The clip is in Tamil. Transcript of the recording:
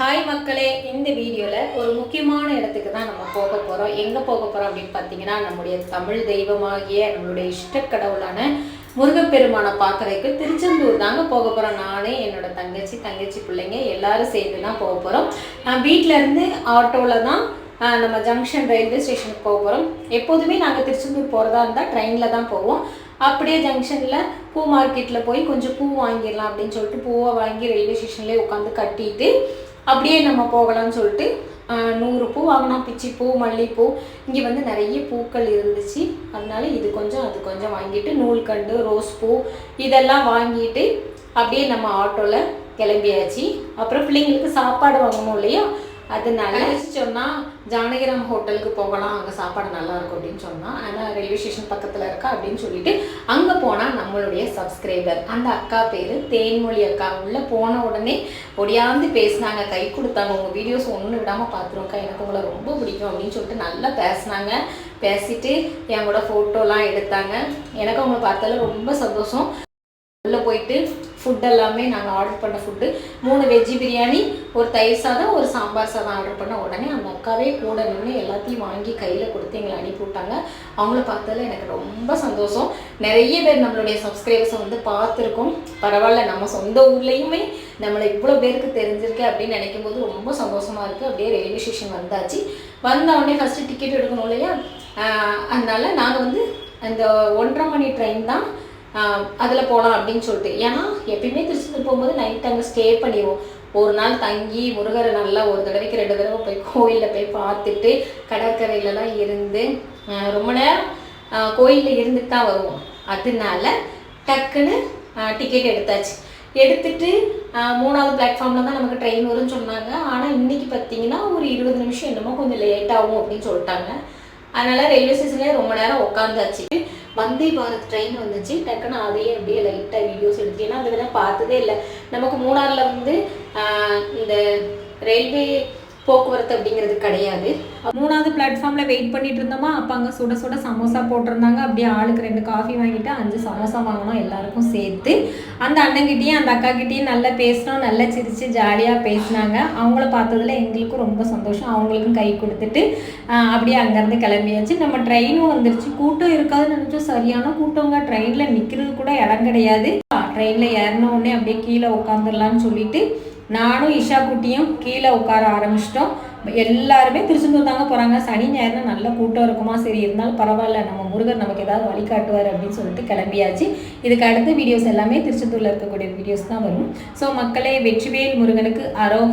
ஹாய் மக்களே இந்த வீடியோவில் ஒரு முக்கியமான இடத்துக்கு தான் நம்ம போக போகிறோம் எங்கே போக போகிறோம் அப்படின்னு பார்த்தீங்கன்னா நம்முடைய தமிழ் தெய்வமாகிய நம்மளுடைய இஷ்ட கடவுளான முருகப்பெருமானை பார்க்குறதுக்கு திருச்செந்தூர் தாங்க போக போகிறோம் நானே என்னோட தங்கச்சி தங்கச்சி பிள்ளைங்க எல்லாரும் சேர்ந்து தான் போக போகிறோம் நான் வீட்டிலேருந்து ஆட்டோவில் தான் நம்ம ஜங்ஷன் ரயில்வே ஸ்டேஷனுக்கு போக போகிறோம் எப்போதுமே நாங்கள் திருச்செந்தூர் போகிறதா இருந்தால் ட்ரெயினில் தான் போவோம். அப்படியே ஜங்ஷனில் பூ மார்க்கெட்டில் போய் கொஞ்சம் பூ வாங்கிடலாம் அப்படின்னு சொல்லிட்டு பூவை வாங்கி ரயில்வே ஸ்டேஷன்லேயே உட்காந்து கட்டிட்டு அப்படியே நம்ம போகலாம்னு சொல்லிட்டு நூறு பூ வாங்கினோம் பிச்சிப்பூ மல்லிப்பூ இங்கே வந்து நிறைய பூக்கள் இருந்துச்சு. அதனால இது கொஞ்சம் அது கொஞ்சம் வாங்கிட்டு நூல்கண்டு ரோஸ் பூ இதெல்லாம் வாங்கிட்டு அப்படியே நம்ம ஆட்டோவில் கிளம்பியாச்சு. அப்புறம் பிள்ளைங்களுக்கு சாப்பாடு வாங்கணும் இல்லையா? அதனால சொன்னால் ஜானகிராம் ஹோட்டலுக்கு போகலாம் அங்கே சாப்பாடு நல்லா இருக்கும் அப்படின்னு சொன்னால் ஆனால் ரயில்வே ஸ்டேஷன் பக்கத்தில் இருக்கா அப்படின்னு சொல்லிட்டு அங்கே போனால் நம்மளுடைய சப்ஸ்கிரைபர் அந்த அக்கா பேர் தேன்மொழி அக்கா. உள்ளே போன உடனே ஒடியாந்து பேசினாங்க. கை கொடுத்தாங்க. உங்கள் வீடியோஸ் ஒன்று விடாமல் பார்த்துருவோம்க்கா எனக்கு உங்களை ரொம்ப பிடிக்கும் அப்படின்னு சொல்லிட்டு நல்லா பேசினாங்க. பேசிட்டு என் கூட ஃபோட்டோலாம் எடுத்தாங்க. எனக்கு அவங்க பார்த்தால ரொம்ப சந்தோஷம். உள்ளே போயிட்டு ஃபுட் எல்லாமே நாங்கள் ஆர்டர் பண்ண ஃபுட்டு மூணு வெஜ்ஜி பிரியாணி ஒரு தயிர் சாதம் ஒரு சாம்பார் சாதம் ஆர்டர் பண்ண உடனே அந்த அக்காவே கூட நின்று எல்லாத்தையும் வாங்கி கையில் கொடுத்து எங்களை அனுப்பி விட்டாங்க. அவங்கள பார்த்ததுல எனக்கு ரொம்ப சந்தோஷம். நிறைய பேர் நம்மளுடைய சப்ஸ்கிரைபர்ஸை வந்து பார்த்துருக்கோம். பரவாயில்ல நம்ம சொந்த ஊர்லேயுமே நம்மளை இவ்வளோ பேருக்கு தெரிஞ்சிருக்கு அப்படின்னு நினைக்கும் போது ரொம்ப சந்தோஷமாக இருக்குது அப்படியே ரயில்வே ஸ்டேஷன் வந்தாச்சு. வந்த உடனே ஃபஸ்ட்டு டிக்கெட் எடுக்கணும் இல்லையா? அதனால் அதனால நாங்கள் வந்து அந்த ஒன்றரை மணி ட்ரெயின் தான் அதில் போகலாம் அப்படின்னு சொல்லிட்டு. ஏன்னா எப்பயுமே திருச்செந்தூர் போகும்போது நைட் அங்கே ஸ்டே பண்ணிடுவோம் ஒரு நாள் தங்கி முருகரை நல்லா ஒரு தடவைக்கு ரெண்டு தடவை போய் கோயிலில் போய் பார்த்துட்டு கடற்கரையிலலாம் இருந்து ரொம்ப நேரம் கோயிலில் இருந்துட்டு தான் வருவோம். அதனால டக்குன்னு டிக்கெட் எடுத்தாச்சு. எடுத்துட்டு மூணாவது பிளாட்ஃபார்மில் தான் நமக்கு ட்ரெயின் வரும்னு சொன்னாங்க. ஆனால் இன்னைக்கு பார்த்தீங்கன்னா ஒரு இருபது நிமிஷம் என்னமோ கொஞ்சம் லேட் ஆகும் அப்படின்னு சொல்லிட்டாங்க. அதனால ரயில்வே ஸ்டேஷன்லேயே ரொம்ப நேரம் உட்காந்தாச்சு வந்தே பாரத் ட்ரெயின் வந்துச்சு. டக்குன்னு அதையே அப்படியே லைட்டாக வீடியோஸ் எடுத்து ஏன்னா அதெல்லாம் பார்த்ததே இல்லை. நமக்கு மூணாரில் வந்து இந்த ரயில்வே போக்குவரத்து அப்படிங்கிறது கிடையாது. மூணாவது பிளாட்ஃபார்மில் வெயிட் பண்ணிட்டு இருந்தோமா அப்போ அங்கே சுட சுட சமோசா போட்டிருந்தாங்க. அப்படியே ஆளுக்கு ரெண்டு காஃபி வாங்கிட்டு அஞ்சு சமோசா வாங்கினோம் எல்லாருக்கும் சேர்த்து. அந்த அண்ணங்கிட்டேயும் அந்த அக்காக்கிட்டேயும் நல்லா பேசினோம் நல்லா சிரித்து ஜாலியாக பேசினாங்க. அவங்கள பார்த்ததுல எங்களுக்கும் ரொம்ப சந்தோஷம். அவங்களுக்கும் கை கொடுத்துட்டு அப்படியே அங்கேருந்து கிளம்பியாச்சு. நம்ம ட்ரெயினும் வந்துருச்சு. கூட்டம் இருக்காதுன்னு நினச்சோம். சரியான கூட்டங்க. ட்ரெயினில் நிற்கிறது கூட இடம் கிடையாது. ட்ரெயினில் ஏறின உடனே அப்படியே கீழே உட்காந்துடலான்னு சொல்லிட்டு நானும் இஷா குட்டியும் கீழே உட்கார ஆரம்பிச்சிட்டோம். எல்லாருமே திருச்செந்தூர் தாங்க போகிறாங்க சனி ஞாயிறுனா நல்ல கூட்டம் இருக்குமா? சரி இருந்தாலும் பரவாயில்ல. நம்ம முருகர் நமக்கு ஏதாவது வழிகாட்டுவார் அப்படின்னு சொல்லிட்டு கிளம்பியாச்சு. இதுக்கு அடுத்த வீடியோஸ் எல்லாமே திருச்செந்தூரில் இருக்கக்கூடிய வீடியோஸ் தான் வரும். ஸோ மக்களே வெற்றிவேல் முருகனுக்கு அரோக